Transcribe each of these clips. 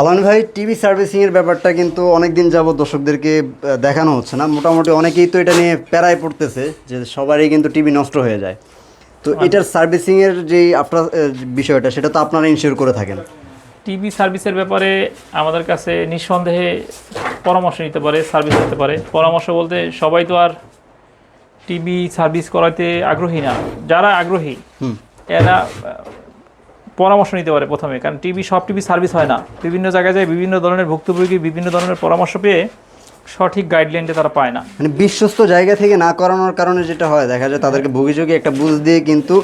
আলান ভাই TV servicing এর ব্যাপারটা কিন্তু অনেক দিন যাবত দর্শকদেরকে দেখানো হচ্ছে না। মোটামুটি অনেকেই তো এটা নিয়ে প্যারায় পড়তেছে যে সবারই কিন্তু টিভি নষ্ট হয়ে যায়। তো এটার সার্ভিসিং এর যে আপনার বিষয়টা সেটা তো আপনারা ইনশিওর করে থাকেন। টিভি সার্ভিসের ব্যাপারে আমাদের কাছে নিঃসন্দেহে পরামর্শ নিতে পারে সার্ভিস নিতে পারে। পরামর্শ বলতে সবাই তো আর টিভি সার্ভিস করাতে আগ্রহী না। যারা আগ্রহী এরা পরামর্শ নিতে পারে প্রথমে কারণ টিভি সব টিভি সার্ভিস হয় না। বিভিন্ন জায়গায় যায় বিভিন্ন ধরনের ভুক্তভোগী বিভিন্ন ধরনের পরামর্শ পেয়ে সঠিক গাইডলাইনটা তারা পায় না। মানে বিশ্বস্ত জায়গা থেকে না করানোর কারণে যেটা হয় দেখা যায় তাদেরকে ভুগিযোগে একটা বুঝ দিয়ে কিন্তু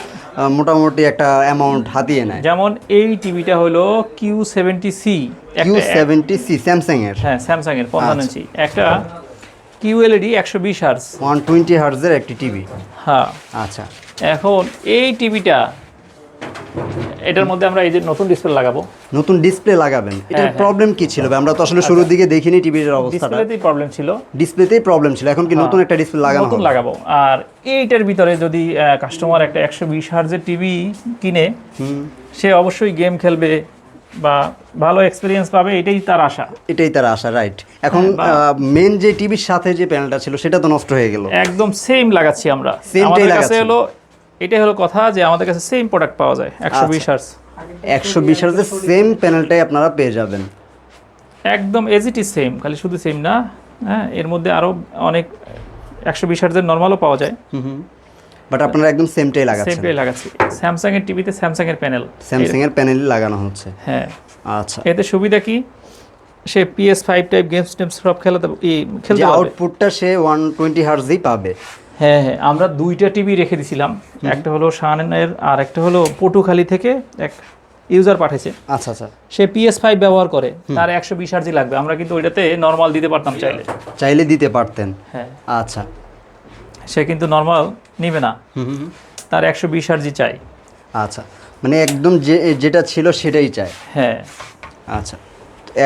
মোটামুটি একটা অ্যামাউন্ট হাতিয়ে নেয়। যেমন এই টিভিটা হলো Q seventy C Q seventy C Samsung এর হ্যাঁ স্যামসাং এর পঞ্চান্ন ইঞ্চি। একটা কিউএলইডি একশো বিশ হার্স ওয়ান টোয়েন্টি হার্জের একটি টিভি। হ্যাঁ। আচ্ছা। এখন এই টিভিটা এটার মধ্যে আমরা এই যে নতুন ডিসপ্লে লাগাবো। নতুন ডিসপ্লে লাগাবেন। এটার হ্যাঁ, প্রবলেম কি ছিল? ভাই? আমরা তো আসলে শুরুর দিকে দেখিনি টিভির অবস্থাটা। ডিসপ্লেতেই প্রবলেম ছিল। ডিসপ্লেতেই প্রবলেম ছিল। এখন কি নতুন একটা ডিসপ্লে লাগানো নতুন লাগাবো। আর এইটার ভিতরে যদি কাস্টমার একটা একশো বিশ হার্জের টিভি কিনে সে অবশ্যই গেম খেলবে বা ভালো এক্সপিরিয়েন্স পাবে এটাই তার আশা। এটাই তার আশা রাইট এখন মেন যে টিভির সাথে যে প্যানেলটা ছিল সেটা তো নষ্ট হয়ে গেল। একদম সেম লাগাচ্ছি আমরা। Same টাই আমাদের কাছে হলো এটাই হলো কথা যে আমাদের কাছে সেম প্রোডাক্ট পাওয়া যায় একশো বিশ হার্জ একশো বিশ হাজার সেম প্যানেলটাই আপনারা পেয়ে যাবেন। একদম এজ ইট ইজ সেম খালি শুধু সেম না হ্যাঁ এর মধ্যে আরও অনেক একশো বিশ হার্জের নর্মালও পাওয়া যায়। বাট আপনারা একদম সেমটাই লাগাচ্ছেন। সেমটাই লাগাচ্ছি। স্যামসাং এর টিভিতে স্যামসাং এর প্যানেল স্যামসাং এর প্যানেল লাগানো হচ্ছে। হ্যাঁ। আচ্ছা। এতে সুবিধা কি? সে পিএস ফাইভ টাইপ গেমস টেমস সব খেলাতে খেলতে আউটপুটটা সে ওয়ান টোয়েন্টি হার্জই পাবে। হ্যাঁ হ্যাঁ আমরা দুইটা টিভি রেখে দিছিলাম। একটা হলো শাহানের আর একটা হলো পটুখালি থেকে এক ইউজার পাঠিয়েছে। আচ্ছা আচ্ছা। সে পিএস ফাইভ ব্যবহার করে তার একশো বিশ আরজি লাগবে। আমরা কিন্তু ওইটাতে নর্মাল দিতে পারতাম চাইলে। চাইলে দিতে পারতেন। হ্যাঁ। আচ্ছা। সে কিন্তু নর্মাল নিবে না। তার একশো বিশ আরজি চাই। আচ্ছা। মানে একদম যে যেটা ছিল সেটাই চাই। হ্যাঁ। আচ্ছা।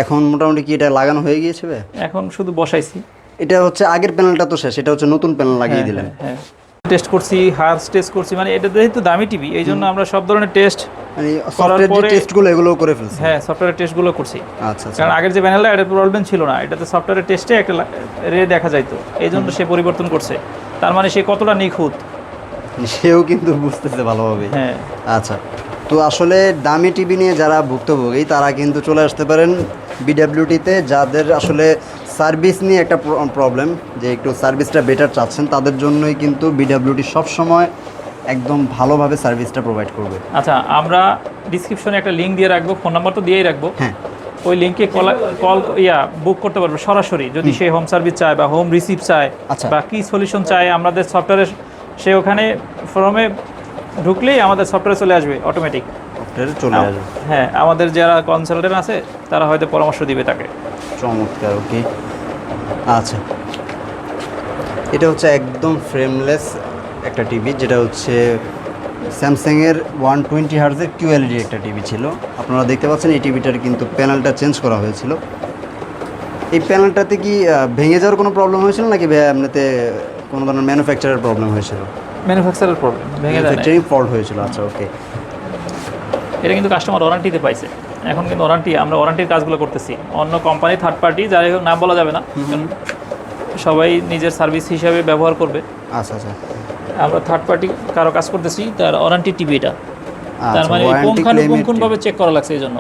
এখন মোটামুটি কি এটা লাগানো হয়ে গিয়েছে এখন শুধু বসাইছি। এটা হচ্ছে আগের প্যানেলটা তো শেষ এটা হচ্ছে নতুন প্যানেল লাগিয়ে দিলেন। হ্যাঁ টেস্ট করছি হার্স টেস্ট করছি মানে এটা যেহেতু দামি টিভি এই জন্য আমরা সব ধরনের টেস্ট মানে সফটওয়্যার যে টেস্টগুলো এগুলোও করে ফেলছে। হ্যাঁ টেস্টগুলো করছি। আচ্ছা আচ্ছা। কারণ আগের যে প্যানেলটা এটা প্রবলেম ছিল না। এটাতে সফটওয়্যারের টেস্টে একটা রে দেখা যাইতো। এই জন্য সে পরিবর্তন করছে। তার মানে সে কতটা নিখুঁত। সেও কিন্তু বুঝতেছে ভালোভাবে। হ্যাঁ। আচ্ছা তো আসলে দামি টিভি নিয়ে যারা ভুক্তভোগী তারা কিন্তু চলে আসতে পারেন বিডাব্লিউটিতে যাদের আসলে সার্ভিস নিয়ে একটা প্রবলেম যে একটু সার্ভিসটা বেটার চাচ্ছেন তাদের জন্যই কিন্তু বিডাব্লিউটি সবসময় একদম ভালোভাবে সার্ভিসটা প্রোভাইড করবে। আচ্ছা আমরা ডিসক্রিপশনে একটা লিঙ্ক দিয়ে রাখব ফোন নাম্বার তো দিয়েই রাখব। হ্যাঁ। ওই লিঙ্কে কল কল ইয়া বুক করতে পারবে সরাসরি। যদি সে হোম সার্ভিস চায় বা হোম রিসিভ চায় আচ্ছা। বা কি সলিউশন চায় আমাদের সফটওয়্যারে সে ওখানে ফর্মে ঢুকলেই আমাদের সফটওয়্যারে চলে আসবে অটোমেটিক চলে আসবে। হ্যাঁ আমাদের যারা কনসালটেন্ট আছে তারা হয়তো পরামর্শ দিবে তাকে। চমৎকার ওকে আচ্ছা। এটা হচ্ছে একদম ফ্রেমলেস একটা টিভি যেটা হচ্ছে স্যামসাংয়ের ওয়ান টোয়েন্টি হার্জের কিউএলডি একটা টিভি ছিল। আপনারা দেখতে পাচ্ছেন এই টিভিটার কিন্তু প্যানেলটা চেঞ্জ করা হয়েছিল। এই প্যানেলটাতে কি ভেঙে যাওয়ার কোনো প্রবলেম হয়েছিল নাকি এমনিতে কোনো ধরনের ম্যানুফ্যাকচারের প্রবলেম হয়েছিল? ম্যানুফ্যাকচারের প্রবলেম ভেঙে ফল্ট হয়েছিল আচ্ছা ওকে এটা কিন্তু কাস্টমার ওয়ারান্টিতে পাইছে। এখন কিন্তু ওয়ারান্টি আমরা ওয়ারান্টির কাজগুলো করতেছি। অন্য কোম্পানি থার্ড পার্টি যাই হোক নাম বলা যাবে না। সবাই নিজের সার্ভিস হিসাবে ব্যবহার করবে। আচ্ছা আচ্ছা। আমরা থার্ড পার্টি কারও কাজ করতেছি তার ওয়ারান্টি টিভি এটা। তার আচ্ছা মানে কোন পুঙ্খানুপুঙ্খভাবে চেক করা লাগছে এই জন্য।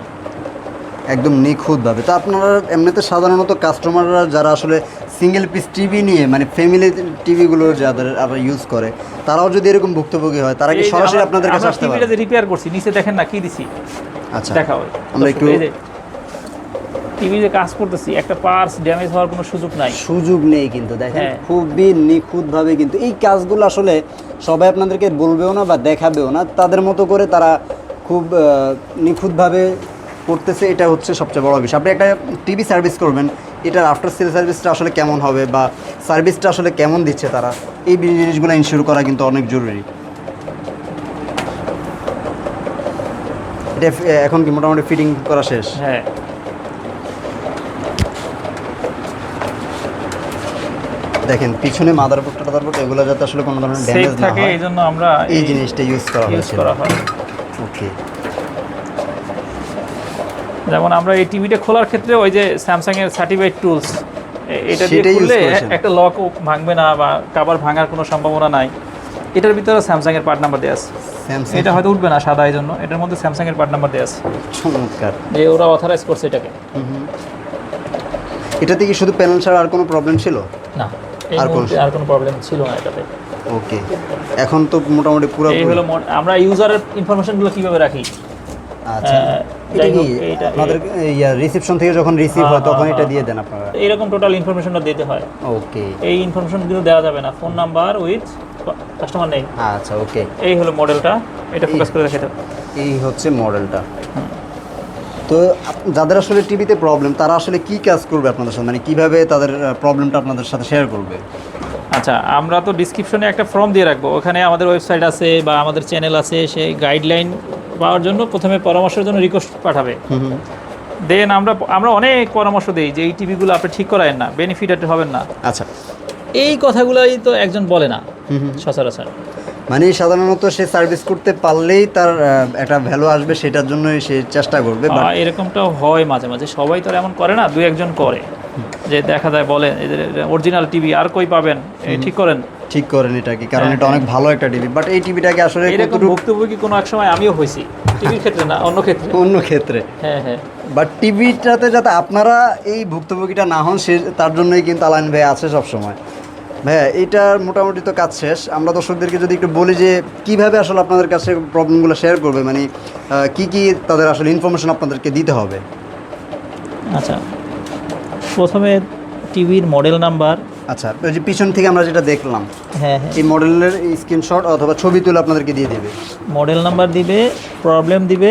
একদম নিখুঁতভাবে। তো আপনারা এমনিতে সাধারণত কাস্টমাররা যারা আসলে সিঙ্গেল পিস টিভি নিয়ে মানে ফ্যামিলি টিভিগুলো যাদের আবার ইউজ করে তারাও যদি এরকম ভুক্তভোগী হয় তারা কি সরাসরি আপনাদের কাছে আসতে পারে রিপেয়ার করছি নিচে দেখেন না কি দিছি? আচ্ছা দেখা হয় আমরা একটু- টিভি যে কাজ করতেছি একটা পার্টস ড্যামেজ হওয়ার কোনো সুযোগ নাই। সুযোগ নেই কিন্তু দেখেন হ্যাঁ। খুবই নিখুঁতভাবে কিন্তু এই কাজগুলো আসলে সবাই আপনাদেরকে বলবেও না বা দেখাবেও না তাদের মতো করে তারা খুব নিখুঁতভাবে করতেছে এটা হচ্ছে সবচেয়ে বড় বিষয়। আপনি একটা টিভি সার্ভিস করবেন এটার আফটার সেল সার্ভিসটা আসলে কেমন হবে বা সার্ভিসটা আসলে কেমন দিচ্ছে তারা এই জিনিসগুলো ইনশিওর করা কিন্তু অনেক জরুরি। এটা এখন কি মোটামুটি ফিটিং করা শেষ? হ্যাঁ। দেখেন পিছনে মাদারবোর্ড টাদারবোর্ড এগুলো যাতে আসলে কোনো ধরনের ড্যামেজ না থাকে হয় এই জন্য আমরা এই জিনিসটা ইউজ করা ইউজ করা হয়। ওকে যেমন আমরা এই টিভিটা খোলার ক্ষেত্রে ওই যে স্যামসাং এর সার্টিফাইড টুলস এটা দিয়ে খুললে একটা লক ভাঙবে না বা কাবার ভাঙার কোনো সম্ভাবনা নাই। এটার ভিতরে স্যামসাং এর পার্ট নাম্বার দেওয়া আছে এটা হয়তো উঠবে না সাদা এই জন্য এটার মধ্যে স্যামসাং এর পার্ট নাম্বার দেওয়া আছে। চমৎকার। যে ওরা অথরাইজ করছে এটাকে। এটাতে কি শুধু প্যানেল ছাড়া আর কোনো প্রবলেম ছিল? না আর কোনো- আর কোনো প্রবলেম ছিল না এটাতে। ওকে। এখন তো মোটামুটি পুরো এই হলো আমরা ইউজারের ইনফরমেশনগুলো কীভাবে রাখি? আচ্ছা। এটা কি আপনাদের ইয়া রিসেপশন থেকে যখন রিসিভ হ্যাঁ, তখন এটা। দিয়ে দেন আপনারা। এইরকম টোটাল ইনফরমেশনটা দিতে হয়। ওকে এই ইনফরমেশনগুলো দেওয়া যাবে না। ফোন নাম্বার উইথ কাস্টমার নেই আচ্ছা ওকে এই হলো মডেলটা এটা ফোকাস করে হবে। এই হচ্ছে মডেলটা তো যাদের আসলে টিভিতে প্রবলেম তারা আসলে কি কাজ করবে আপনাদের সাথে? মানে কীভাবে তাদের প্রবলেমটা আপনাদের সাথে শেয়ার করবে? আচ্ছা আমরা তো ডিসক্রিপশনে একটা ফর্ম দিয়ে রাখব। ওখানে আমাদের ওয়েবসাইট আছে বা আমাদের চ্যানেল আছে সেই গাইডলাইন পাওয়ার জন্য প্রথমে পরামর্শের জন্য রিকোয়েস্ট পাঠাবে। দেন আমরা আমরা অনেক পরামর্শ দিই যে এই টিভিগুলো আপনি ঠিক করায়েন না বেনিফিট বেনিফিটেড হবেন না। আচ্ছা। এই কথাগুলোই তো একজন বলে না সচরাচর। মানে সাধারণত সে সার্ভিস করতে পারলেই তার একটা ভ্যালু আসবে সেটার জন্যই সে চেষ্টা করবে এরকমটাও হয় মাঝে মাঝে। সবাই তো এমন করে না দু একজন করে। যে দেখা যায় বলে অরিজিনাল টিভি আর কই পাবেন? ঠিক করেন? ঠিক করেন এটা কি কারণ হ্যাঁ, এটা অনেক ভালো একটা টিভি বাট এই টিভিটাকে আসলে এরকম ভুক্তভোগী কোনো এক সময় আমিও হয়েছি। টিভির ক্ষেত্রে না অন্য ক্ষেত্রে। অন্য ক্ষেত্রে। হ্যাঁ হ্যাঁ। বাট টিভিটাতে যাতে আপনারা এই ভুক্তভোগীটা না হন সে তার জন্যই কিন্তু আলাইন ভাই আছে সবসময়। ভাইয়া এইটার মোটামুটি তো কাজ শেষ। আমরা দর্শকদেরকে যদি একটু বলি যে কীভাবে আসলে আপনাদের কাছে প্রবলেমগুলো শেয়ার করবে? মানে কি কি তাদের আসলে ইনফরমেশন আপনাদেরকে দিতে হবে? আচ্ছা। প্রথমে টিভির মডেল নাম্বার। আচ্ছা ওই যে পিছন থেকে আমরা যেটা দেখলাম হ্যাঁ হ্যাঁ। এই মডেলের স্ক্রিনশট অথবা ছবি তুলে আপনাদেরকে দিয়ে দেবে। মডেল নাম্বার দিবে প্রবলেম দিবে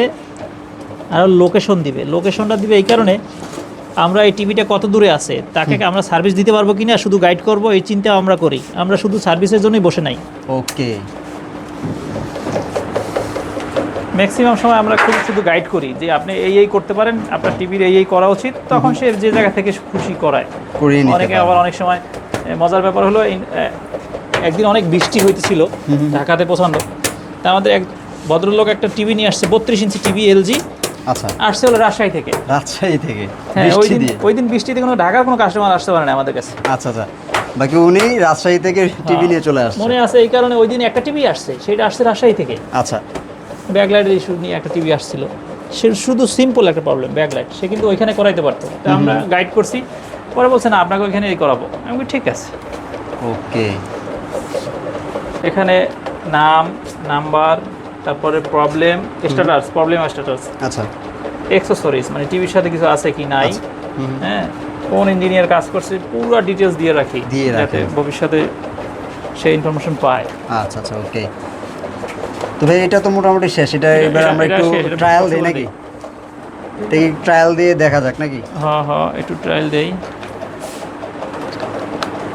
আর লোকেশন দিবে। লোকেশনটা দিবে এই কারণে আমরা এই টিভিটা কত দূরে আছে তাকে আমরা সার্ভিস দিতে পারব কিনা শুধু গাইড করব এই চিন্তা আমরা করি। আমরা শুধু সার্ভিসের জন্যই বসে নাই। ওকে। ম্যাক্সিমাম সময় আমরা খুব শুধু গাইড করি যে আপনি এই এই করতে পারেন আপনার টিভির এই এই করা উচিত তখন সে যে জায়গা থেকে খুশি করায়। অনেকে আবার অনেক সময় মজার ব্যাপার হলো একদিন অনেক বৃষ্টি হইতেছিল ঢাকাতে প্রচণ্ড। তা আমাদের এক ভদ্রলোক একটা টিভি নিয়ে আসছে বত্রিশ ইঞ্চি টিভি এলজি। আচ্ছা। আসছে হলো রাজশাহী থেকে। রাজশাহী থেকে হ্যাঁ ওই দিন ওই দিন বৃষ্টিতে কোনো ঢাকার কোনো কাস্টমার আসতে পারে না আমাদের কাছে। আচ্ছা আচ্ছা। বাকি উনি রাজশাহী থেকে টিভি নিয়ে চলে আসছে। মনে আছে এই কারণে ওই দিন একটা টিভি আসছে সেটা আসছে রাজশাহী থেকে। আচ্ছা। ব্যাকলাইটের ইস্যু নিয়ে একটা টিভি আসছিল। সে শুধু সিম্পল একটা প্রবলেম ব্যাকলাইট সে কিন্তু ওইখানে করাইতে পারতো। তা আমরা গাইড করছি। পরে বলছে না আপনাকে ওইখানে এই করাবো। আমি ঠিক আছে। ওকে এখানে নাম নাম্বার তারপরে প্রবলেম স্ট্যাটাস প্রবলেম স্ট্যাটাস আচ্ছা। এক্সেসরিজ মানে টিভির সাথে কিছু আছে কি নাই? আচ্ছা। হ্যাঁ কোন ইঞ্জিনিয়ার কাজ করছে পুরো ডিটেলস দিয়ে রাখি। দিয়ে। যাতে ভবিষ্যতে সে ইনফরমেশন পায়। আচ্ছা আচ্ছা ওকে তো ভাই এটা তো মোটামুটি শেষ। এটা এবার আমরা একটু ট্রায়াল দিই নাকি? ট্রায়াল দিয়ে দেখা যাক নাকি? হ্যাঁ হ্যাঁ একটু ট্রায়াল দেই।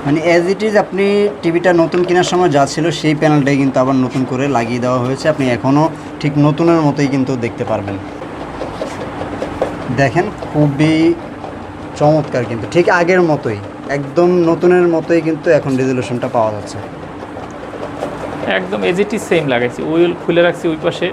মানে অ্যাজ ইট ইজ আপনি টিভিটা নতুন কেনার সময় যা ছিল সেই প্যানেলটাই কিন্তু আবার নতুন করে লাগিয়ে দেওয়া হয়েছে। আপনি এখনও ঠিক নতুনের মতোই কিন্তু দেখতে পারবেন। দেখেন খুবই চমৎকার কিন্তু ঠিক আগের মতোই। একদম নতুনের মতোই কিন্তু এখন রেজলিউশনটা পাওয়া যাচ্ছে। একদম এজিটি সেম লাগাইছি। উইল খুলে রাখছি ওই পাশে।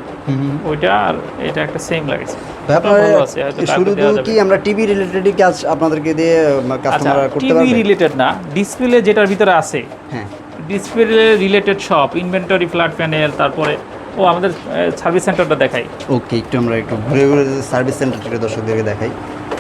ওইটা আর এটা একটা সেম লাগাইছি। তো আপনার ভালো আছে, হয়তো কাউকে শুধু দেওয়া যাবে। কি আমরা টিভি রিলেটেডই কাজ আপনাদেরকে দিয়ে আচ্ছা কাস্টমাররা করতে টিভি পারবে রিলেটেড না ডিসপ্লে যেটার ভিতরে আছে। হ্যাঁ। ডিসপ্লে রিলেটেড সব ইনভেন্টরি ফ্ল্যাট প্যানেল তারপরে ও আমাদের সার্ভিস সেন্টারটা দেখাই। ওকে একটু আমরা একটু ঘুরে ঘুরে সার্ভিস সেন্টারটাকে দর্শকদেরকে দেখাই।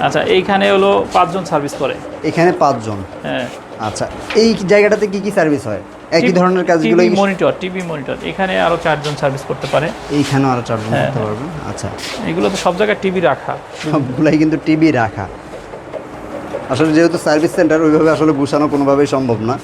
আচ্ছা এইখানে হলো পাঁচজন সার্ভিস করে। এখানে পাঁচজন। হ্যাঁ। আচ্ছা এই জায়গাটাতে কি কি সার্ভিস হয়? একই ধরনের কাজগুলো টিভি মনিটর টিভি মনিটর। এখানে আরও চারজন সার্ভিস করতে পারে। এইখানেও আরও চারজন হ্যাঁ, করতে পারবেন আচ্ছা। এগুলো তো সব জায়গায় টিভি রাখা। সবগুলাই কিন্তু টিভি রাখা। আসলে যেহেতু সার্ভিস সেন্টার ওইভাবে আসলে গুছানো কোনোভাবেই সম্ভব না।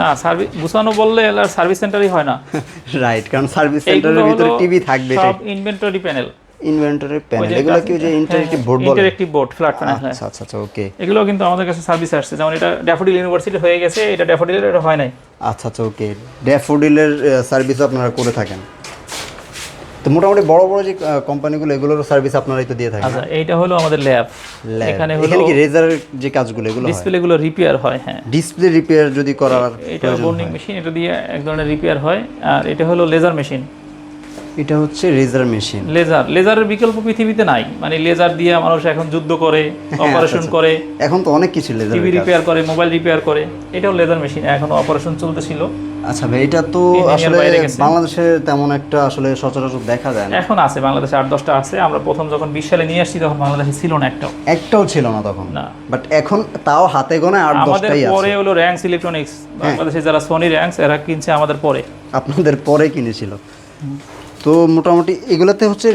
না সার্ভিস গুছানো বললে সার্ভিস সেন্টারই হয় না। রাইট কারণ সার্ভিস সেন্টারের ভিতরে টিভি থাকবে সব ইনভেন্টরি প্যানেল ইনভেন্টরি প্যানেল এগুলো কি যে ইন্টারেক্টিভ বোর্ড বলে? ইন্টারেক্টিভ বোর্ড ফ্ল্যাট প্যানেল হ্যাঁ। আচ্ছা আচ্ছা আচ্ছা ওকে এগুলো কিন্তু আমাদের কাছে সার্ভিস আসছে। যেমন এটা ড্যাফোডিল ইউনিভার্সিটি হয়ে গেছে এটা ড্যাফোডিলের এটা হয় নাই। আচ্ছা আচ্ছা ওকে ড্যাফোডিলের সার্ভিসও আপনারা করে থাকেন। তো মোটামুটি বড় বড় যে কোম্পানিগুলো এগুলোর সার্ভিস আপনারাই তো দিয়ে থাকেন আচ্ছা এইটা হলো আমাদের ল্যাব। এখানে হলো এখানে কি রেজারের যে কাজগুলো এগুলো হয়? ডিসপ্লে গুলো রিপেয়ার হয় হ্যাঁ। ডিসপ্লে রিপেয়ার যদি করার এটা মেশিন এটা দিয়ে এক ধরনের রিপেয়ার হয়। আর এটা হলো লেজার মেশিন এটা হচ্ছে লেজার মেশিন লেজার লেজারের বিকল্প পৃথিবীতে নাই। মানে লেজার দিয়ে মানুষ এখন যুদ্ধ করে অপারেশন আচ্ছা। করে এখন তো অনেক কিছু লেজার টিভি রিপেয়ার করে মোবাইল রিপেয়ার করে। এটাও লেজার মেশিন এখন অপারেশন চলতেছিল। আচ্ছা ভাই এটা তো আসলে বাংলাদেশে তেমন একটা আসলে সচরাচর দেখা যায় না। এখন আছে বাংলাদেশে আট দশটা আছে। আমরা প্রথম যখন বিশ সালে নিয়ে আসছি তখন বাংলাদেশে ছিল না একটাও। একটাও ছিল না তখন। না। বাট এখন তাও হাতে গোনা আট আমাদের দশটাই আছে। পরে হলো র্যাঙ্কস ইলেকট্রনিক্স বাংলাদেশে যারা সোনি র্যাঙ্কস এরা কিনছে আমাদের পরে। আপনাদের পরে কিনেছিল। তো মোটামুটি এগুলোতে হচ্ছে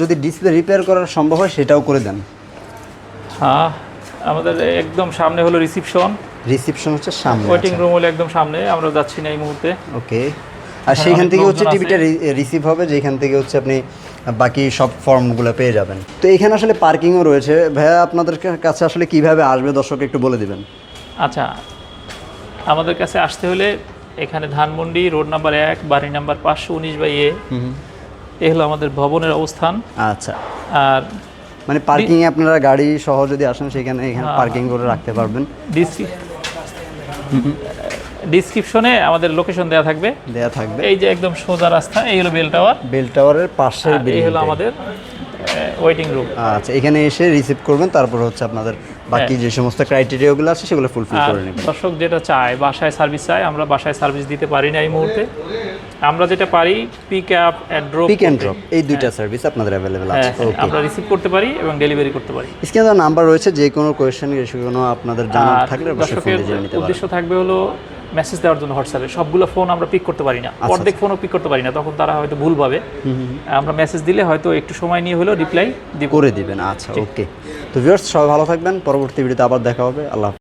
যদি ডিসপ্লে রিপেয়ার করার সম্ভব হয় সেটাও করে দেন। হ্যাঁ আমাদের একদম সামনে হলো রিসিপশন রিসিপশন হচ্ছে সামনে ওয়েটিং রুম হলো একদম সামনে আমরা যাচ্ছি না এই মুহূর্তে। ওকে। আর সেইখান থেকে হচ্ছে টিভিটা রিসিভ হবে যেখান থেকে হচ্ছে আপনি বাকি সব ফর্মগুলো পেয়ে যাবেন। তো এখানে আসলে পার্কিংও রয়েছে। ভাইয়া আপনাদের কাছে আসলে কীভাবে আসবে দর্শক একটু বলে দিবেন। আচ্ছা আমাদের কাছে আসতে হলে এখানে ধানমন্ডি রোড নাম্বার এক বাড়ি নাম্বার পাঁচশো উনিশ বাই এ। এ হলো আমাদের ভবনের অবস্থান। আচ্ছা। আর মানে পার্কিং এ আপনারা গাড়ি সহ যদি আসেন সেখানে এখানে হ্যাঁ। পার্কিং করে রাখতে পারবেন। ডিসক্রিপশনে আমাদের লোকেশন দেয়া থাকবে। দেয়া থাকবে। এই যে একদম সোজা রাস্তা এই হলো বেল টাওয়ার। বেল টাওয়ারের পাশে এই হলো আমাদের ওয়েটিং রুম আচ্ছা এখানে এসে রিসিভ করবেন তারপর হচ্ছে আপনাদের বাকি যে সমস্ত ক্রাইটেরিয়াগুলো আছে সেগুলো ফুলফিল হ্যাঁ। করে নেবেন। দর্শক যেটা চায় বাসায় সার্ভিস চায় আমরা বাসায় সার্ভিস দিতে পারি না এই মুহূর্তে। আমরা যেটা পারি pick up and drop pick and drop এই দুইটা সার্ভিস আপনাদের অ্যাভেলেবেল আছে। ওকে হ্যাঁ, আমরা রিসিভ করতে পারি এবং ডেলিভারি করতে পারি। স্ক্রিনে নাম্বার রয়েছে যে কোনো কোশ্চেন কোয়েশ্চেন কোনো আপনাদের জানার থাকলে অবশ্যই ফোন দিয়ে নিতে পারেন। উদ্দেশ্য থাকবে হলো মেসেজ দেওয়ার জন্য হোয়াটসঅ্যাপে সবগুলো ফোন আমরা পিক করতে পারি না। আচ্ছা, অর্ধেক ফোনও পিক করতে পারি না। তখন তারা হয়তো ভুলভাবে আমরা মেসেজ দিলে হয়তো একটু সময় নিয়ে হলেও রিপ্লাই করে দিবেন। আচ্ছা ওকে তো ভিউয়ার্স সবাই ভালো থাকবেন। পরবর্তী ভিডিওতে আবার দেখা হবে। আল্লাহ।